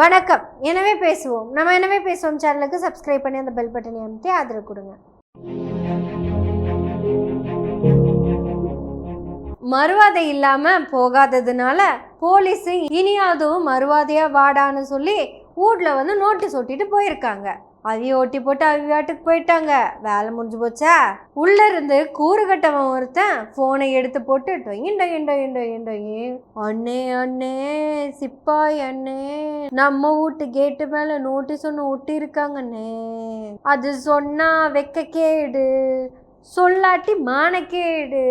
வணக்கம். எனவே பேசுவோம். நம்ம எனவே பேசுவோம் சேனலுக்கு சப்ஸ்கிரைப் பண்ணி அந்த பெல் பட்டனை அமைத்து ஆதரவு கொடுங்க. மறுவாதை இல்லாம போகாததுனால போலீஸ் இனியாவது மறுவாதையா வாடான்னு சொல்லி வீட்ல வந்து நோட்டீஸ் ஒட்டிட்டு போயிருக்காங்க. அதையும் ஓட்டி போட்டு அவங்க வீட்டுக்கு போயிட்டாங்க. வேலை முடிஞ்சு போச்சா? உள்ளே இருந்து கூறு கட்டவன் ஒருத்தன் ஃபோனை எடுத்து போட்டு டொயின் டொயின் டொயின் டொயின் டொயின் அண்ணே அண்ணே சிப்பாய் அண்ணே நம்ம வீட்டு கேட்டு மேலே நோட்டீஸ் ஒன்று ஒட்டி இருக்காங்கண்ணே அது சொன்னா வெக்க கேடு சொல்லாட்டி மானக்கேடு.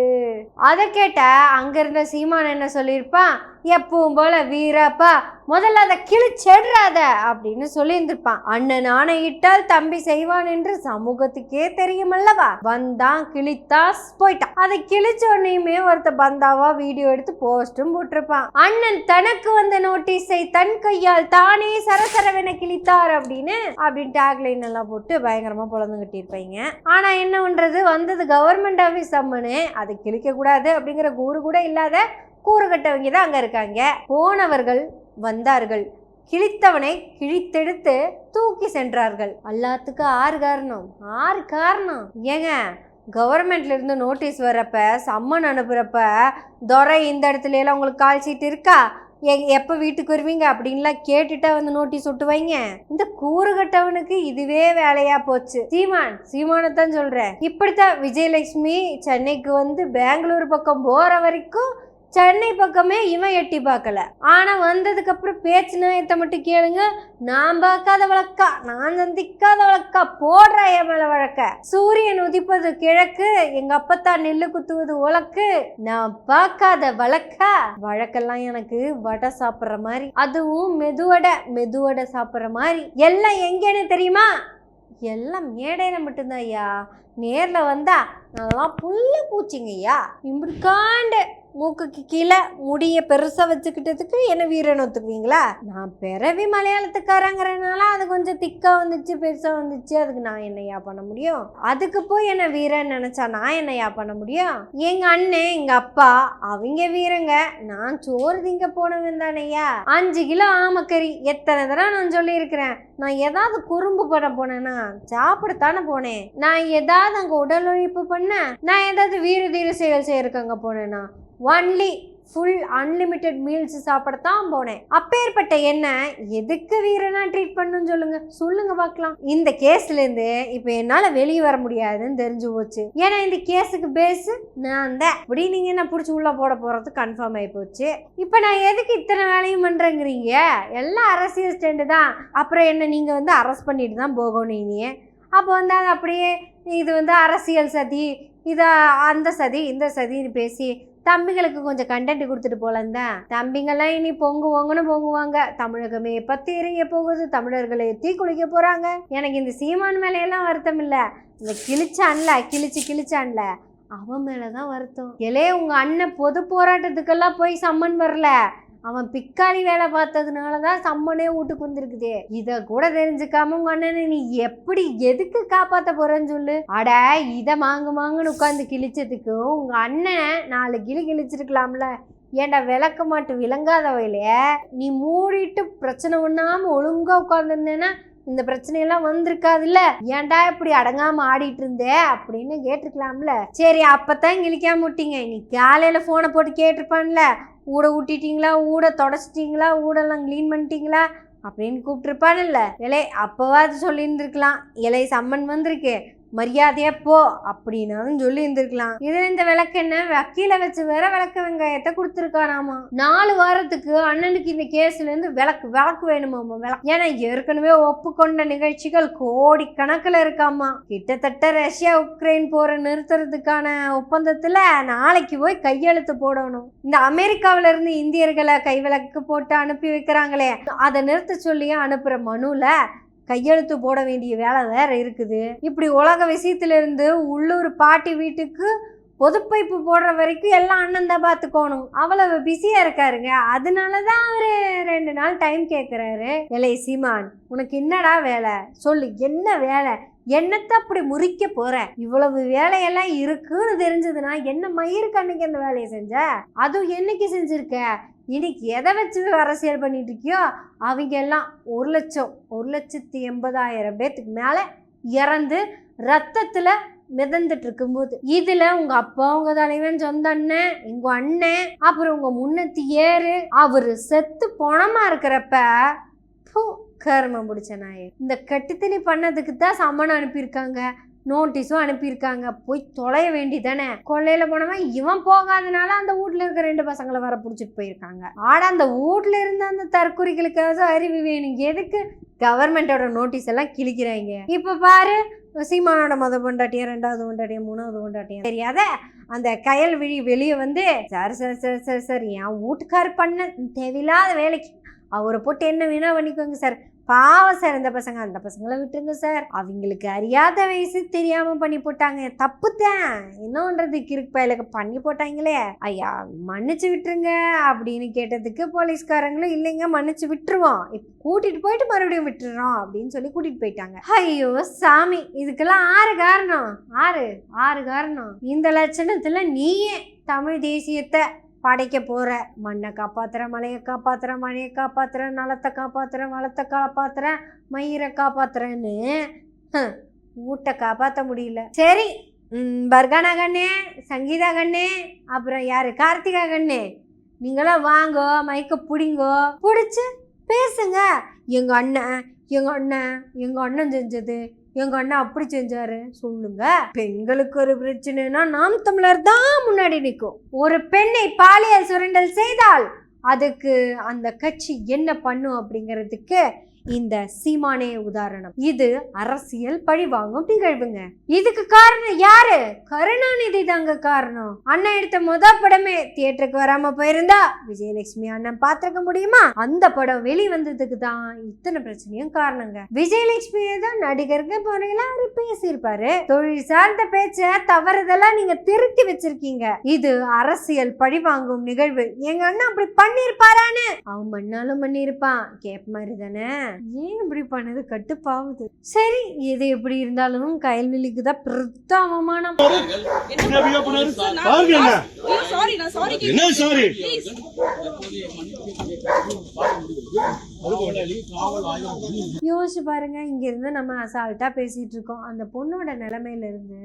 அதை கேட்ட அங்கே இருந்த சீமான் என்ன சொல்லியிருப்பான்? எப்பவும் போல வீரப்பா முதல்ல அதை கிழிச்செடுறாத அப்படின்னு சொல்லியிருந்திருப்பான். அண்ணன் ஆணையிட்டால் தம்பி செய்வான் என்று சமூகத்துக்கே தெரியுமல்லவா? வந்தான் கிழித்தாஸ் போயிட்டான். அதை கிழிச்ச உடனேயுமே ஒருத்த பந்தாவா வீடியோ எடுத்து போஸ்டும் போட்டிருப்பான். அண்ணன் தனக்கு வந்த நோட்டீஸை தன் கையால் தானே சரசரவென கிழித்தார் அப்படின்னு அப்படின்னு டேக்லைன் எல்லாம் போட்டு பயங்கரமா பொழந்து கட்டியிருப்பீங்க. ஆனா என்ன பண்றது? வந்தது கவர்மெண்ட் ஆஃபீஸ் அம்மனு. அதை கிழிக்க கூடாது அப்படிங்கிற கூறு கூட இல்லாத கூறு கட்டவங்க தான் அங்கே இருக்காங்க. போனவர்கள் வந்தார்கள். கிழித்தவனை கிழித்தெடுத்து தூக்கி சென்றார்கள். எல்லாத்துக்கும் ஆறு காரணம். ஆறு காரணம். ஏங்க கவர்மெண்ட்லேருந்து நோட்டீஸ் வர்றப்ப சம்மன் அனுப்புகிறப்ப துறை இந்த இடத்துல எல்லாம் உங்களுக்கு கால் சீட் இருக்கா? எ- எப்போ வீட்டுக்கு வருவீங்க? அப்படின்லாம் கேட்டுட்டா வந்து நோட்டீஸ் விட்டு வைங்க இந்த கூறுகட்டவனுக்கு இதுவே வேலையா போச்சு. சீமான் சீமானத்தான் சொல்கிறேன் இப்படித்தான் விஜயலட்சுமி சென்னைக்கு வந்து பெங்களூர் பக்கம் போகிற வரைக்கும் சென்னை பக்கமே இவன் எட்டி பார்க்கல. ஆனால் வந்ததுக்கப்புறம் பேச்சு நியாயத்தை மட்டும் கேளுங்க. நான் பார்க்காத வழக்கா? நான் சந்திக்காத வழக்கா? போடுற என் மேல வழக்க? சூரியன் உதிப்பது கிழக்கு எங்க அப்பத்தா நெல்லு குத்துவது உலக்கு. நான் பார்க்காத வழக்கா? வழக்கெல்லாம் எனக்கு வடை சாப்பிட்ற மாதிரி. அதுவும் மெதுவடை மெதுவடை சாப்பிட்ற மாதிரி. எல்லாம் எங்கேன்னு தெரியுமா? எல்லாம் மேடையில மட்டும்தான் ஐயா. நேரில் வந்தா நல்லா புல்ல பூச்சிங்க ஐயா. காண்டு மூக்குக்கு கீழே முடியை பெருசாக வச்சுக்கிட்டதுக்கு என்ன வீரன் ஒத்துக்குவீங்களா? நான் பிறவி மலையாளத்துக்காரங்கிறனால அது கொஞ்சம் திக்காக வந்துச்சு பெருசாக வந்துச்சு. அதுக்கு நான் என்னையா பண்ண முடியும்? அதுக்கு போய் என்ன வீரன் நினச்சா நான் என்னையா பண்ண முடியும்? எங்கள் அண்ணன் எங்கள் அப்பா அவங்க வீரங்க. நான் சோறு திங்க போனவன் தானேயா? அஞ்சு கிலோ ஆமக்கறி. எத்தனை தடவை நான் சொல்லியிருக்கிறேன். நான் ஏதாவது குறும்பு பண்ண போனேன்னா சாப்பிடத்தானே போனேன். நான் ஏதாவது அங்கே உடல் உழைப்பு பண்ணேன். நான் ஏதாவது வீர தீர செயல் செய்யறக்கு அங்கே போனேன்னா ஒன்லி ஃபுல் அன்லிமிட்டெட் மீல்ஸ் சாப்பிடத்தான் போனேன். அப்பேற்பட்ட என்ன? எதுக்கு வீரனா ட்ரீட் பண்ணுன்னு சொல்லுங்க. சொல்லுங்க பார்க்கலாம். இந்த கேஸ்ல இருந்து இப்போ என்னால வெளியே வர முடியாதுன்னு தெரிஞ்சு போச்சு. ஏன்னா இந்த கேஸுக்கு பேஸ் நான் தான். அப்படி நீங்க என்ன பிடிச்சி உள்ள போட போறது கன்ஃபார்ம் ஆகி போச்சு. இப்போ நான் எதுக்கு இத்தனை வேலையும் பண்றேங்கிறீங்க? எல்லாம் அரசியல் ஸ்டெண்டு தான். அப்புறம் என்ன நீங்க வந்து அரெஸ்ட் பண்ணிட்டு தான் போகணும் இனியே. அப்போ வந்து அது அப்படியே இது வந்து அரசியல் சதி இதை அந்த சதி இந்த சதின்னு பேசி தம்பிகளுக்கு கொஞ்சம் கண்டென்ட் கொடுத்துட்டு போலாம் தான். தம்பிங்கெல்லாம் இனி பொங்குவோங்கன்னு பொங்குவாங்க. தமிழகமே பத்தி எரிய போகுது. தமிழர்களை தீ குளிக்க போறாங்க. எனக்கு இந்த சீமான் மேலையெல்லாம் வருத்தம் இல்லை. இந்த கிழிச்சான்ல கிழிச்சு கிழிச்சான்ல அவன் மேலதான் வருத்தம். எலே உங்க அண்ணன் பொது போராட்டத்துக்கெல்லாம் போய் சம்மன் வரல. அவன் பிக்காளி வேலை பார்த்ததுனால தான் சம்மனே வீட்டுக்கு வந்திருக்குதே. இதை கூட தெரிஞ்சுக்காம உங்க அண்ணனை நீ எப்படி எதுக்கு காப்பாற்ற போறேன்னு சொல்லு? அட இதை மாங்கு மாங்குன்னு உட்காந்து கிழிச்சதுக்கு உங்க அண்ணன் நாலு கிளி கிழிச்சிருக்கலாம்ல. ஏன்டா விளக்க மாட்டு விளங்காதவையிலே நீ மூடிட்டு பிரச்சனை பண்ணாம ஒழுங்கா உட்காந்துருந்தேன்னா இந்த பிரச்சனையெல்லாம் வந்திருக்காதுல்ல. ஏன்டா இப்படி அடங்காம ஆடிட்டு இருந்தே அப்படின்னு கேட்டிருக்கலாம்ல. சரி அப்பதான் கிழிக்காம விட்டீங்க. நீ காலையில போனை போட்டு கேட்டிருப்பான்ல. ஊட ஊட்டிட்டீங்களா? ஊட தொடச்சிட்டீங்களா? ஊடெல்லாம் க்ளீன் பண்ணிட்டீங்களா? அப்படின்னு கூப்பிட்டுருப்பான்ல இலை அப்போவாது சொல்லியிருந்துருக்கலாம். இலை சம்மன் வந்திருக்கு. மரியாதையா போ அப்படின்னாலும் சொல்லி இருந்திருக்கலாம் இது இந்த விளக்கு என்ன? வக்கீல வச்சு வேற விளக்க வெங்காயத்தை கொடுத்துருக்கானாமா? நாலு வாரத்துக்கு அண்ணனுக்கு இந்த கேஸ்ல இருந்து விளக்கு விளக்கு வேணுமாமா? விளக்கு. ஏன்னா ஏற்கனவே ஒப்புக்கொண்ட நிகழ்ச்சிகள் கோடி கணக்குல இருக்காமா கிட்டத்தட்ட ரஷ்யா உக்ரைன் போரை நிறுத்துறதுக்கான ஒப்பந்தத்துல நாளைக்கு போய் கையெழுத்து போடணும். இந்த அமெரிக்காவில இருந்து இந்தியர்களை கைவிளக்கு போட்டு அனுப்பி வைக்கிறாங்களே. அதை நிறுத்த சொல்லியும் அனுப்புற மனுல கையெழுத்து போட வேண்டிய வேலை வேற இருக்குது. இப்படி உலக விஷயத்திலிருந்து உள்ளூர் பாட்டி வீட்டுக்கு பொதுப்பைப்பு போடுற வரைக்கும் எல்லாம் அண்ணன் தான் பார்த்துக்கோணும் அவ்வளவு பிஸியாக இருக்காருங்க. அதனால தான் அவர் ரெண்டு நாள் டைம் கேட்குறாரு எலை சீமான் உனக்கு என்னடா வேலை? சொல்லு என்ன வேலை? என்னத்தை அப்படி முறிக்க போற? இவ்வளவு வேலையெல்லாம் இருக்குன்னு தெரிஞ்சதுன்னா என்ன மயிருக்கு அன்னைக்கு அந்த வேலையை செஞ்ச? அதுவும் என்னைக்கு செஞ்சிருக்க? இன்னைக்கு எதை வச்சு அரசியல் பண்ணிட்டு இருக்கியோ? அவங்க எல்லாம் ஒரு லட்சம் ஒரு லட்சத்தி எண்பதாயிரம் பேத்துக்கு மேல இறந்து ரத்தத்துல மிதந்துட்டு இருக்கும்போது இதுல உங்க அப்பா உங்க தலைவன் சொந்த அண்ணன் உங்க அண்ணன் அப்புறம் உங்க முன்னத்தி ஏறு அவரு செத்து போனமா இருக்கிறப்ப பூ கர்மம் பிடிச்ச நாய் இந்த கட்டுத்தனி பண்ணதுக்கு தான் சம்மன் அனுப்பியிருக்காங்க. நோட்டீஸும் அனுப்பியிருக்காங்க. போய் தொலைய வேண்டிதானே கொள்ளையில போனவன் இவன் போகாதனால அந்த வீட்ல இருக்க ரெண்டு பசங்களை வர பிடிச்சிட்டு போயிருக்காங்க. ஆனால் அந்த வீட்ல இருந்த அந்த தற்கொலைகளுக்காக அறிவு வேணும். எதுக்கு கவர்மெண்டோட நோட்டீஸ் எல்லாம் கிழிக்கிறாங்க? இப்போ பாரு சீமானோட மொத பொண்டாட்டியம் ரெண்டாவது பொண்டாட்டியா மூணாவது பொண்டாட்டியா தெரியாத? அந்த கயல் விழி வெளியே வந்து sir sir sir sir sir என் வீட்டுக்கார் பண்ண தேவையில்லாத வேலைக்கு அவரை போட்டு என்ன வேணா பண்ணிக்கோங்க சார். பாவம் சார் இந்த பசங்க. அந்த பசங்களை விட்டுருங்க சார். அவங்களுக்கு அறியாத வயசு தெரியாம பண்ணி போட்டாங்க. தப்பு தான். என்னன்றது கிறுக்கு பயலுக்கு பண்ணி போட்டாங்களே. ஐயா மன்னிச்சு விட்டுருங்க அப்படின்னு கேட்டதுக்கு போலீஸ்காரங்களும் இல்லைங்க மன்னிச்சு விட்டுருவோம். இப்போ கூட்டிட்டு போயிட்டு மறுபடியும் விட்டுறோம். அப்படின்னு சொல்லி கூட்டிட்டு போயிட்டாங்க. ஐயோ சாமி. இதுக்கெல்லாம் ஆறு காரணம். ஆறு. ஆறு காரணம். இந்த லட்சணத்துல நீயே தமிழ் தேசியத்தை படைக்க போகிற மண்ணை காப்பாத்துற மலையை காப்பாற்றுறேன் மழையை காப்பாற்றுறேன் நலத்தை காப்பாற்றுறேன் வளத்தை காப்பாற்றுறேன் மயிரை காப்பாற்றுறேன்னு ஹம், வீட்டை காப்பாற்ற முடியல. சரி ம், பர்கானா கண்ணே சங்கீதா கண்ணே அப்புறம் யார்? கார்த்திகா கண்ணே நீங்களாம் வாங்கோ மைக்க பிடிங்கோ. பிடிச்சி பேசுங்க. எங்கள் அண்ணன் எங்கள் அண்ணன் எங்கள் அண்ணன் செஞ்சது. எங்கள் அண்ணன் அப்படி செஞ்சாரு? சொல்லுங்க. பெண்களுக்கு ஒரு பிரச்சனைனா நாம் தமிழர் தான் முன்னாடி நிற்கும். ஒரு பெண்ணை பாலியல் சுரண்டல் செய்தால் அதுக்கு அந்த கட்சி என்ன பண்ணும் அப்படிங்கிறதுக்கு இந்த சீமானே உதாரணம். இது அரசியல் பழிவாங்கும் நிகழ்வுங்க இதுக்கு காரணம் யாரு? கருணாநிதி தாங்க காரணம். அண்ணன் எடுத்த முத படமே தியேட்டருக்கு வராம போயிருந்தா விஜயலட்சுமி அண்ணன் பார்த்திருக்க முடியுமா? அந்த படம் வெளி வந்ததுக்கு தான் இத்தனை பிரச்சனையும் காரணங்க. விஜயலட்சுமியை தான் நடிகருக்கு முறையெல்லாம் அவரு பேசியிருப்பாரு. தொழில் சார்ந்த பேச்ச தவறுதெல்லாம் நீங்க திருத்தி வச்சிருக்கீங்க. இது அரசியல் பழிவாங்கும் நிகழ்வு. எங்க அண்ணன் அப்படி பண்ணிருப்பாரான்னு அவன் மண்ணாலும் பண்ணியிருப்பான். கேப் மாதிரி தானே? ஏன் இப்படி பண்ணது? கட்டுப்பாவுது. சரி எது எப்படி இருந்தாலும் கயல்வெளிக்கு தான் பெருத்த அவமானம். சாரி யோசிச்சு பாருங்க இங்க இருந்து நம்ம அசால்ட்டா பேசிட்டு இருக்கோம். அந்த பொண்ணோட நிலைமையில இருந்து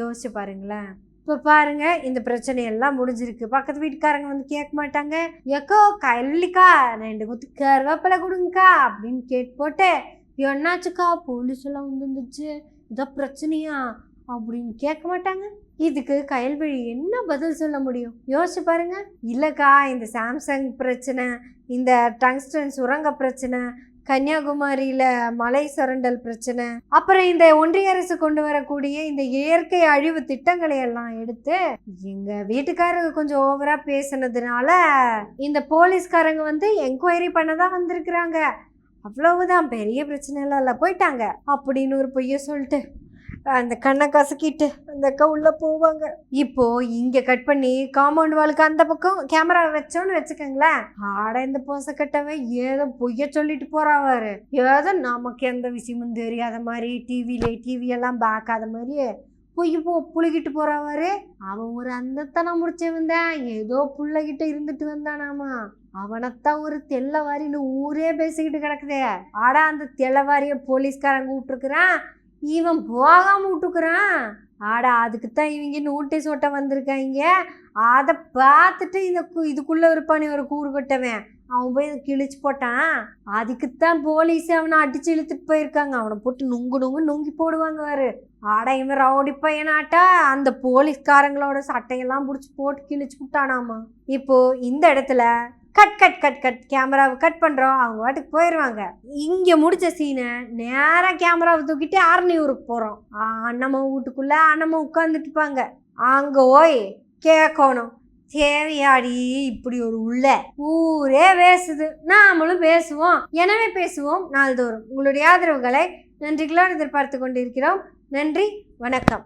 யோசிச்சு பாருங்களேன். இப்போ பாருங்க இந்த பிரச்சனையெல்லாம் முடிஞ்சிருக்கு. பக்கத்து வீட்டுக்காரங்க வந்து கேட்க மாட்டாங்க. எக்கோ கல்லிக்கா ரெண்டு குத்து கருவேப்பிலை கொடுங்கக்கா அப்படின்னு கேட்டு போட்டு என்னாச்சுக்கா போலீஸ் எல்லாம் வந்துருந்துச்சு. இதோ பிரச்சனையா? அப்படின்னு கேட்க மாட்டாங்க. இதுக்கு கயல்வழி என்ன பதில் சொல்ல முடியும்? யோசிச்சு பாருங்க. இல்லைக்கா இந்த சாம்சங் பிரச்சனை இந்த டங்ஸ்டன் சுரங்க பிரச்சனை கன்னியாகுமரியில மலை சுரண்டல் பிரச்சனை அப்புறம் இந்த ஒன்றிய அரசு கொண்டு வரக்கூடிய இந்த இயற்கை அழிவு திட்டங்களை எல்லாம் எடுத்து எங்க வீட்டுக்காரங்க கொஞ்சம் ஓவரா பேசுனதுனால இந்த போலீஸ்காரங்க வந்து என்கொயரி பண்ண தான் வந்திருக்கிறாங்க. அவ்வளவுதான் பெரிய பிரச்சனை எல்லாம் இல்லை போயிட்டாங்க. அப்படின்னு ஒரு பொய்ய சொல்லிட்டு அந்த கண்ணை கசக்கிட்டு அந்த அக்கா உள்ளே போவாங்க. இப்போது இங்கே கட் பண்ணி காம்பவுண்ட் வாலுக்கு அந்த பக்கம் கேமரா வச்சோன்னு வச்சுக்கோங்களேன். ஆட இந்த போசக்கட்டவன் ஏதோ பொய்ய சொல்லிட்டு போகிறாவாரு ஏதோ நமக்கு எந்த விஷயமும் தெரியாத மாதிரி டிவில டிவியெல்லாம் பார்க்காத மாதிரியே பொய் போ புழுகிட்டு போறாவாரு அவன் ஒரு அந்தத்தனம் முடிச்சவன் தான் ஏதோ புள்ளகிட்ட இருந்துட்டு வந்தானாமா. அவனைத்தான் ஒரு தெல்லவாரின்னு ஊரே பேசிக்கிட்டு கிடக்குதே. ஆடா அந்த தெல்லவாரிய போலீஸ்காரங்க விட்டுருக்குறான் இவன் போகாம விட்டுக்குறான். ஆடா அதுக்கு தான் இவங்க நோட்டீஸ் ஓட்ட வந்திருக்காங்க. அதை பார்த்துட்டு இந்த கு- இதுக்குள்ள இருப்பானே ஒரு கூறு கட்டவன். அவன் போய் இதை கிழிச்சு போட்டான். அதுக்குத்தான் போலீஸ் அவனை அடிச்சு இழுத்துட்டு போயிருக்காங்க. அவனை போட்டு நுங்கு நுங்கு நுங்கி போடுவாங்க வேறு ஆடா இவன் ரவுடி பையனாட்டா அந்த போலீஸ்காரங்களோட சட்டையெல்லாம் பிடிச்சி போட்டு கிழிச்சு விட்டானாமா. இப்போ இந்த இடத்துல கட் கட் கட் கட் கேமராவை கட் பண்ணுறோம் அவங்க வாட்டுக்கு போயிடுவாங்க இங்கே முடித்த சீனை நேராக கேமராவை தூக்கிட்டு ஆரணியூருக்கு போகிறோம் அண்ணம்மா வீட்டுக்குள்ளே அண்ணம்மா உட்காந்துட்டுப்பாங்க அங்கே ஓய் கேட்கணும். தேவையாடி இப்படி ஒரு உள்ள. ஊரே பேசுது. நாமளும் பேசுவோம். எனவே பேசுவோம் நாள்தோறும். உங்களுடைய ஆதரவுகளை நன்றிகளோடு எதிர்பார்த்து கொண்டிருக்கிறோம். நன்றி. வணக்கம்.